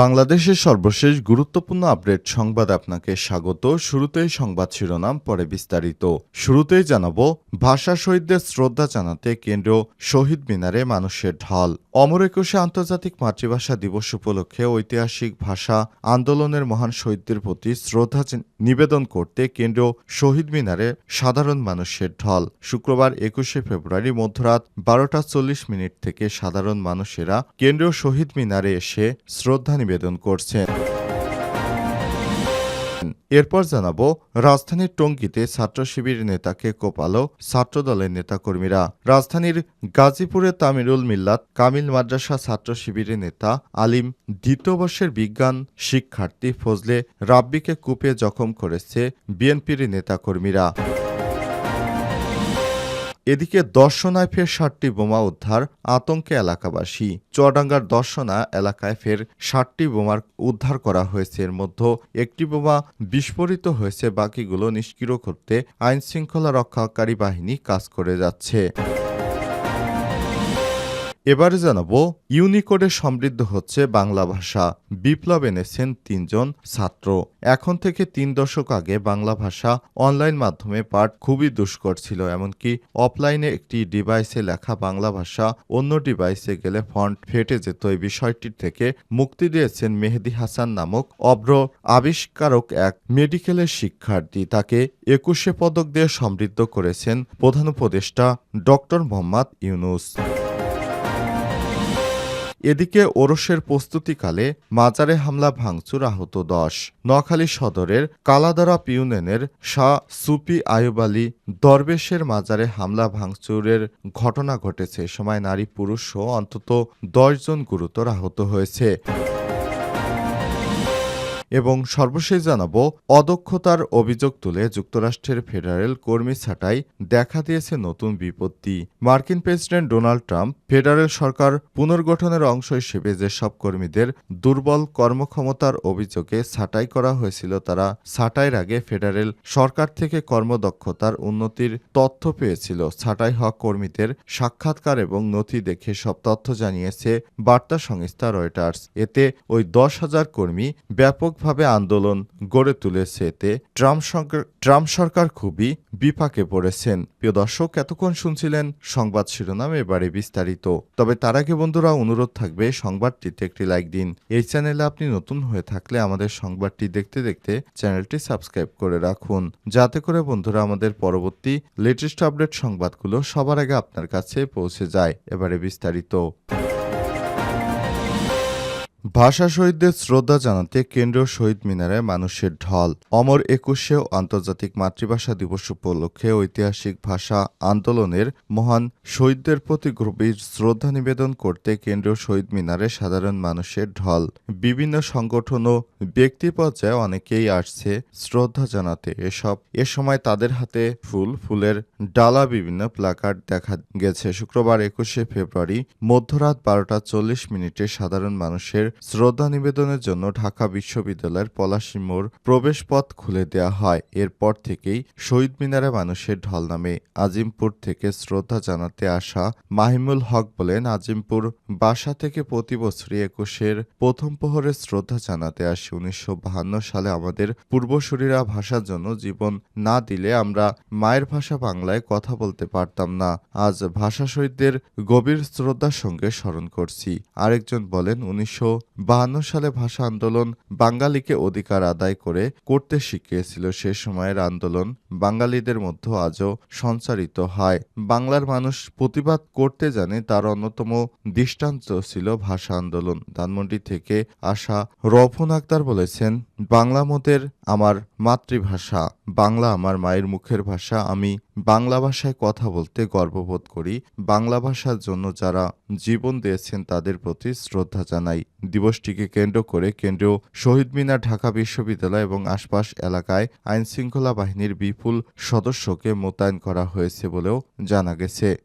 বাংলাদেশের সর্বশেষ গুরুত্বপূর্ণ আপডেট সংবাদ আপনাকে স্বাগত। শুরুতেই সংবাদ শিরোনাম, পরে বিস্তারিত। শুরুতেই জানাব, ভাষা শহীদদের শ্রদ্ধা জানাতে কেন্দ্রীয় শহীদ মিনারে মানুষের ঢল। অমর একুশে আন্তর্জাতিক মাতৃভাষা দিবস উপলক্ষে ঐতিহাসিক ভাষা আন্দোলনের মহান শহীদদের প্রতি শ্রদ্ধা নিবেদন করতে কেন্দ্রীয় শহীদ মিনারে সাধারণ মানুষের ঢল। শুক্রবার একুশে ফেব্রুয়ারি মধ্যরাত বারোটা চল্লিশ মিনিট থেকে সাধারণ মানুষেরা কেন্দ্রীয় শহীদ মিনারে এসে শ্রদ্ধা নিবেদন করছেন। এরপর জানাব, রাজধানীর টঙ্গীতে ছাত্র শিবির নেতাকে কোপালো ছাত্রদলের নেতাকর্মীরা। রাজধানীর গাজীপুরে তামিরুল মিল্লাত কামিল মাদ্রাসা ছাত্র শিবিরের নেতা আলিম দ্বিতীয় বর্ষের বিজ্ঞান শিক্ষার্থী ফজলে রাব্বিকে কুপে জখম করেছে বিএনপির নেতাকর্মীরা। এদিকে দর্শনায় ফের ষাটটি বোমা উদ্ধার আতঙ্কে এলাকাবাসী। চুয়াডাঙ্গার দর্শনা এলাকায় ফের ষাটটি বোমার উদ্ধার করা হয়েছে। এর মধ্যে একটি বোমা বিস্ফোরিত হয়েছে। বাকিগুলো নিষ্ক্রিয় করতে আইনশৃঙ্খলা রক্ষাকারী বাহিনী কাজ করে যাচ্ছে। এবারে জানাব, ইউনিকোডে সমৃদ্ধ হচ্ছে বাংলা ভাষা। বিপ্লব এনেছেন তিনজন ছাত্র। এখন থেকে তিন দশক আগে বাংলা ভাষা অনলাইন মাধ্যমে পাঠ খুবই দুষ্কর ছিল, এমনকি অফলাইনে একটি ডিভাইসে লেখা বাংলা ভাষা অন্য ডিভাইসে গেলে ফন্ট ফেটে যেত। এই বিষয়টি থেকে মুক্তি দিয়েছেন মেহেদি হাসান নামক অব্র আবিষ্কারক এক মেডিকেলের শিক্ষার্থী। তাকে একুশে পদক দিয়ে সমৃদ্ধ করেছেন প্রধান উপদেষ্টা ডক্টর মোহাম্মদ ইউনুস। এদিকে ওরসের প্রস্তুতিকালে মাজারে হামলা ভাঙচুর আহত দশ। নোয়াখালী সদরের কালাদারা পিউনেনের শাহ সুপি আয়ুব আলী দরবেশের মাজারে হামলা ভাঙচুরের ঘটনা ঘটেছে। সময় নারী পুরুষ অন্তত দশজন গুরুতর আহত হয়েছে। এবং সর্বশেষ জানাব, অদক্ষতার অভিযোগ তুলে যুক্তরাষ্ট্রের ফেডারেল কর্মী ছাঁটাই দেখা দিয়েছে নতুন বিপত্তি। মার্কিন প্রেসিডেন্ট ডোনাল্ড ট্রাম্প ফেডারেল সরকার পুনর্গঠনের অংশ হিসেবে যেসব কর্মীদের দুর্বল কর্মক্ষমতার অভিযোগে ছাঁটাই করা হয়েছিল, তারা ছাঁটাইয়ের আগে ফেডারেল সরকার থেকে কর্মদক্ষতার উন্নতির তথ্য পেয়েছিল। ছাঁটাই হওয়া কর্মীদের সাক্ষাৎকার এবং নথি দেখে সব তথ্য জানিয়েছে বার্তা সংস্থা রয়টার্স। এতে ওই দশ হাজার কর্মী ব্যাপকভাবে আন্দোলন গড়ে তুলেছে এতে ট্রাম্প সরকার ট্রাম্প সরকার খুবই বিপাকে পড়েছেন। প্রিয় দর্শক, এতক্ষণ শুনছিলেন সংবাদ শিরোনাম, এবারে বিস্তারিত। তবে তার আগে বন্ধুরা, অনুরোধ থাকবে, সংবাদটিতে একটি লাইক দিন। এই চ্যানেলে আপনি নতুন হয়ে থাকলে আমাদের সংবাদটি দেখতে দেখতে চ্যানেলটি সাবস্ক্রাইব করে রাখুন। যাতে করে বন্ধুরা, আমাদের পরবর্তী লেটেস্ট আপডেট সংবাদগুলো সবার আগে আপনার কাছে পৌঁছে যায়। এবারে বিস্তারিত। ভাষা শহীদদের শ্রদ্ধা জানাতে কেন্দ্রীয় শহীদ মিনারে মানুষের ঢল। অমর একুশে আন্তর্জাতিক মাতৃভাষা দিবস উপলক্ষে ঐতিহাসিক ভাষা আন্দোলনের মহান শহীদদের প্রতি গভীর শ্রদ্ধা নিবেদন করতে কেন্দ্রীয় শহীদ মিনারে সাধারণ মানুষের ঢল। বিভিন্ন সংগঠন ও ব্যক্তি পর্যায়ে অনেকেই আসছে শ্রদ্ধা জানাতে। এসব, এ সময় তাদের হাতে ফুল, ফুলের ডালা, বিভিন্ন প্লাকার্ড দেখা গেছে। শুক্রবার একুশে ফেব্রুয়ারি মধ্যরাত বারোটা চল্লিশ মিনিটে সাধারণ মানুষের শ্রদ্ধা নিবেদনের জন্য ঢাকা বিশ্ববিদ্যালয়ের পলাশী মোড় প্রবেশপথ খুলে দেওয়া হয়। এরপর থেকেই শহীদ মিনারে মানুষের ঢল নামে। আজিমপুর থেকে শ্রদ্ধা জানাতে আসা মাহিমুল হক বলেন, আজিমপুর বাসা থেকে প্রতি বছরই একুশের প্রথম প্রহরে শ্রদ্ধা জানাতে আসি। উনিশশো সালে আমাদের পূর্বসূরীরা ভাষার জন্য জীবন না দিলে আমরা মায়ের ভাষা বাংলায় কথা বলতে পারতাম না। আজ ভাষা শহীদদের গভীর শ্রদ্ধার সঙ্গে স্মরণ করছি। আরেকজন বলেন, উনিশশো বাহান্ন সালে ভাষা আন্দোলন বাঙালিকে অধিকার আদায় করে করতে শিখিয়েছিল, সে সময়ের আন্দোলন বাঙালিদের মধ্যে আজও সঞ্চারিত হয়। বাংলার মানুষ প্রতিবাদ করতে জানে তার অন্যতম দৃষ্টান্ত ছিল ভাষা আন্দোলন। ধানমন্ডি থেকে আসা রফন আক্তার বলেছেন, বাংলা মোদের আমার মাতৃভাষা, বাংলা আমার মায়ের মুখের ভাষা। আমি বাংলা ভাষায় কথা বলতে গর্ববোধ করি। বাংলা ভাষার জন্য যারা জীবন দিয়েছেন, তাদের প্রতি শ্রদ্ধা জানাই। দিবসটিকে কেন্দ্র করে কেন্দ্রীয় শহীদ মিনার, ঢাকা বিশ্ববিদ্যালয় এবং আশপাশ এলাকায় আইনশৃঙ্খলা বাহিনীর বিপুল সদস্যকে মোতায়েন করা হয়েছে বলেও জানা গেছে।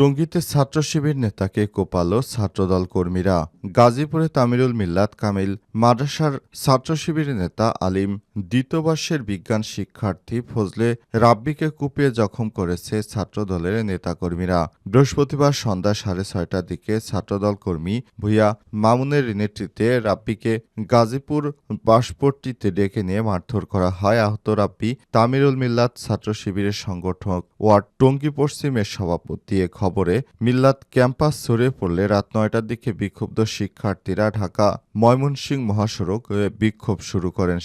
টঙ্গীতে ছাত্র শিবির নেতাকে কোপালো ছাত্রদল কর্মীরা। গাজীপুরে তামিরুল মিল্লাত কামিল মাদ্রাসার ছাত্র শিবির নেতা আলিম দ্বিতীয় বর্ষের বিজ্ঞান শিক্ষার্থী ফজলে রাব্বিকে কুপিয়ে জখম করেছে ছাত্রদলের নেতাকর্মীরা। বৃহস্পতিবার সন্ধ্যা সাড়ে ছয়টার দিকে ছাত্রদল কর্মী ভূয়া মামুনের নেতৃত্বে রাব্বিকে গাজীপুর বাসপট্টিতে ডেকে নিয়ে মারধর করা হয়। আহত রাব্বি তামিরুল মিল্লাত ছাত্র শিবিরের সংগঠক ওয়ার্ড টঙ্গী পশ্চিমের সভাপতি। এ খবরে মিল্লাত ক্যাম্পাস ছড়িয়ে পড়লে রাত নয়টার দিকে বিক্ষুব্ধ শিক্ষার্থীরা ঢাকা ময়মনসিংহ মহাসড়ক বিক্ষোভ শুরু করেন।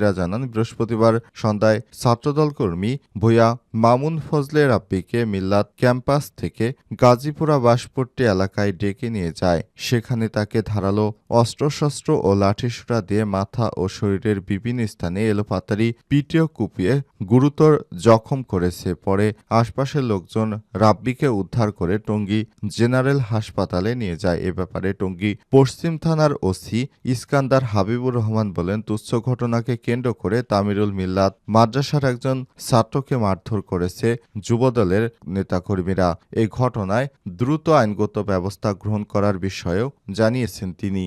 শিক্ষার্থীরা জানান, বৃহস্পতিবার সন্ধ্যায় ছাত্রদল কর্মী ভূয়া মামুন ফজলে রাব্বিকে মিল্লাত ক্যাম্পাস থেকে গাজীপুরা বাসপট্টি এলাকায় ডেকে নিয়ে যায়। সেখানে তাকে ধারালো অস্ত্রশস্ত্র ও লাঠিসোঁটা দিয়ে মাথা ও শরীরের বিভিন্ন স্থানে এলোপাতারি পিটিও কুপিয়ে গুরুতর জখম করেছে। পরে আশপাশের লোকজন রাব্বিকে উদ্ধার করে টঙ্গী জেনারেল হাসপাতালে নিয়ে যায়। এ ব্যাপারে টঙ্গী পশ্চিম থানার ওসি ইস্কান্দার হাবিবুর রহমান বলেন, তুচ্ছ ঘটনাকে কেন্দ্র করে তামিরুল মিল্লাত মাদ্রাসার একজন ছাত্রকে মারধর করেছে যুবদলের নেতাকর্মীরা। এই ঘটনায় দ্রুত আইনগত ব্যবস্থা গ্রহণ করার বিষয়েও জানিয়েছেন তিনি।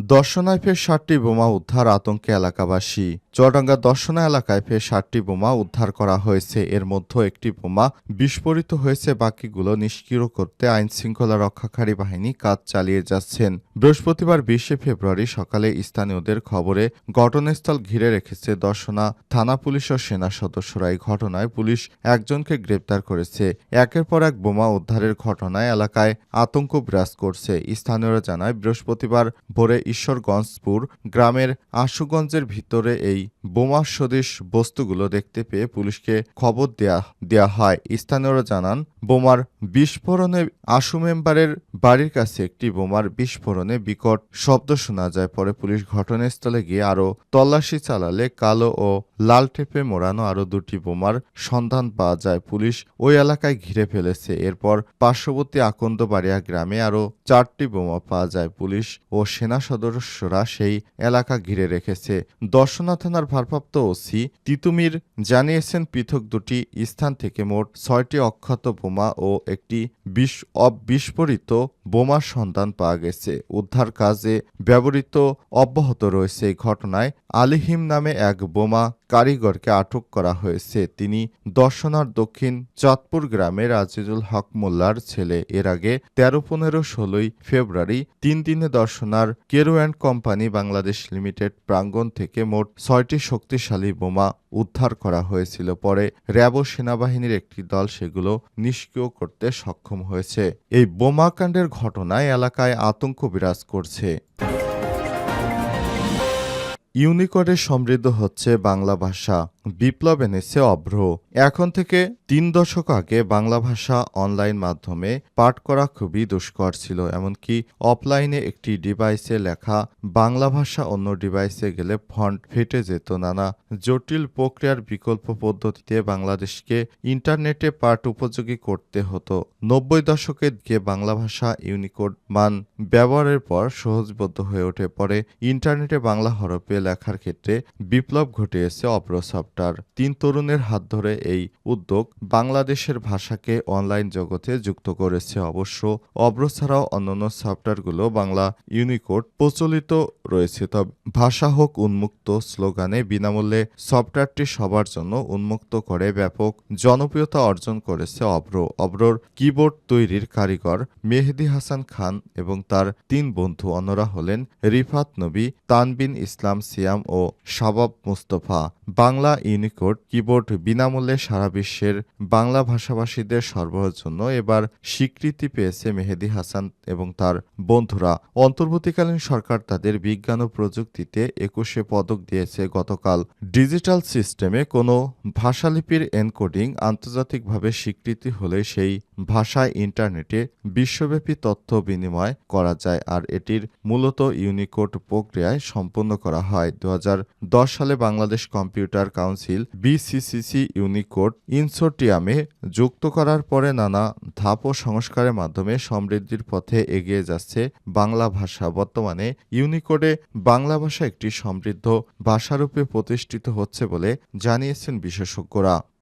দর্শনায় ফের ষাটটি বোমা উদ্ধার আতঙ্কে এলাকাবাসী। চুয়াডাঙ্গা দর্শনা এলাকায় ফের ষাটটি বোমা উদ্ধার করা হয়েছে। এর মধ্যে একটি বোমা বিস্ফোরিত হয়েছে, বাকিগুলো নিষ্ক্রিয় করতে আইন শৃঙ্খলা রক্ষাকারী বাহিনী কাজ চালিয়ে যাচ্ছেন। বৃহস্পতিবার বিশে ফেব্রুয়ারি সকালে স্থানীয়দের খবরে ঘটনাস্থল ঘিরে রেখেছে দর্শনা, থানা পুলিশ ও সেনা সদস্যরা। এই ঘটনায় পুলিশ একজনকে গ্রেপ্তার করেছে। একের পর এক বোমা উদ্ধারের ঘটনায় এলাকায় আতঙ্ক বিরাজ করছে। স্থানীয়রা জানায়, বৃহস্পতিবার ভোরে ঈশ্বরগঞ্জপুর গ্রামের আশুগঞ্জের ভিতরে এই বোমা সদৃশ বস্তুগুলো দেখতে পেয়ে পুলিশকে খবর দেয়া দেয়া হয়। স্থানীয়রা জানান, বোমার বিস্ফোরণে আশু মেম্বারের বাড়ির কাছে একটি বোমার বিস্ফোরণে বিকট শব্দ শোনা যায়। পরে পুলিশ ঘটনাস্থলে গিয়ে আরও তল্লাশি চালালে কালো ও লাল টেপে মোড়ানো আরও দুটি বোমার সন্ধান পাওয়া যায়। পুলিশ ওই এলাকায় ঘিরে ফেলেছে। এরপর পার্শ্ববর্তী আকন্দবাড়িয়া গ্রামে আরও চারটি বোমা পাওয়া যায়। পুলিশ ও সেনা সদস্যরা সেই এলাকা ঘিরে রেখেছে। দর্শনা থানার ভারপ্রাপ্ত ওসি তিতুমির জানিয়েছেন, পৃথক দুটি স্থান থেকে মোট ছয়টি অক্ষত বোমা ও একটি বিষ অবিস্ফোরিত বোমার সন্ধান পাওয়া গেছে। উদ্ধার কাজে ব্যবহৃত অব্যাহত রয়েছে এই ঘটনায় আলিহিম নামে এক বোমা কারিগরকে আটক করা হয়েছে। তিনি দর্শনার দক্ষিণ চাঁদপুর গ্রামের আজিজুল হক মোল্লার ছেলে। এর আগে তেরো, পনেরো, ষোলোই ফেব্রুয়ারি তিন দিনে দর্শনার Carew and company Bangladesh limited প্রাঙ্গণ থেকে মোট ছয়টি শক্তিশালী বোমা উদ্ধার করা হয়েছিল। পরে র্যাব সেনাবাহিনীর একটি দল সেগুলো নিষ্ক্রিয় করতে সক্ষম হয়েছে। এই বোমাকাণ্ডের ঘটনায় এলাকায় আতঙ্ক বিরাজ করছে। ইউনিকোডে সমৃদ্ধ হচ্ছে বাংলা ভাষা। বিপ্লব এনেছে অভ্র। এখন থেকে তিন দশক আগে বাংলা ভাষা অনলাইন মাধ্যমে পাঠ করা খুবই দুষ্কর ছিল, এমনকি অফলাইনে একটি ডিভাইসে লেখা বাংলা ভাষা অন্য ডিভাইসে গেলে ফন্ট ফেটে যেত। নানা জটিল প্রক্রিয়ার বিকল্প পদ্ধতিতে বাংলাদেশকে ইন্টারনেটে পাঠ উপযোগী করতে হতো। নব্বই দশকের দিকে বাংলা ভাষা ইউনিকোড মান ব্যবহারের পর সহজবদ্ধ হয়ে ওঠে। পরে ইন্টারনেটে বাংলা হরফে লেখার ক্ষেত্রে বিপ্লব ঘটিয়েছে অপ্র সফটওয়্যার তিন তরুণের হাত ধরে এই উদ্যোগ বাংলাদেশের ভাষাকে অনলাইন জগতে যুক্ত করেছে। অবশ্য অব্র ছাড়াও অন্যান্য সফটওয়্যারগুলো বাংলা ইউনিকোড প্রচলিত রয়েছে। তবে ভাষা হোক উন্মুক্ত স্লোগানে বিনামূল্যে সফটওয়্যারটি সবার জন্য উন্মুক্ত করে ব্যাপক জনপ্রিয়তা অর্জন করেছে অব্র। অব্রর কিবোর্ড তৈরির কারিগর মেহেদি হাসান খান এবং তার তিন বন্ধু অন্যরা হলেন রিফাত নবী, তানবিন ইসলাম সিয়াম ও শাবাব মুস্তফা। বাংলা ইউনিকোড কিবোর্ড বিনামূল্যে সারা বিশ্বের বাংলা ভাষাভাষীদের সরবরাহের জন্য এবার স্বীকৃতি পেয়েছে মেহেদি হাসান এবং তার বন্ধুরা। অন্তর্বর্তীকালীন সরকার তাদের বিজ্ঞান ও প্রযুক্তিতে একুশে পদক দিয়েছে। গতকাল ডিজিটাল সিস্টেমে কোনো ভাষালিপির এনকোডিং আন্তর্জাতিকভাবে স্বীকৃতি হলে সেই ভাষায় ইন্টারনেটে বিশ্বব্যাপী তথ্য বিনিময় করা যায় আর এটির মূলত ইউনিকোড প্রক্রিয়ায় সম্পন্ন করা হয়। দু হাজার দশ সালে Bangladesh computer council BCCC Unicode ইনসোটিয়ামে যুক্ত করার পরে নানা ধাপ ও সংস্কারের মাধ্যমে সমৃদ্ধির পথে এগিয়ে যাচ্ছে বাংলা ভাষা। বর্তমানে ইউনিকোডে বাংলা ভাষা একটি সমৃদ্ধ ভাষারূপে প্রতিষ্ঠিত হচ্ছে বলে জানিয়েছেন বিশেষজ্ঞরা।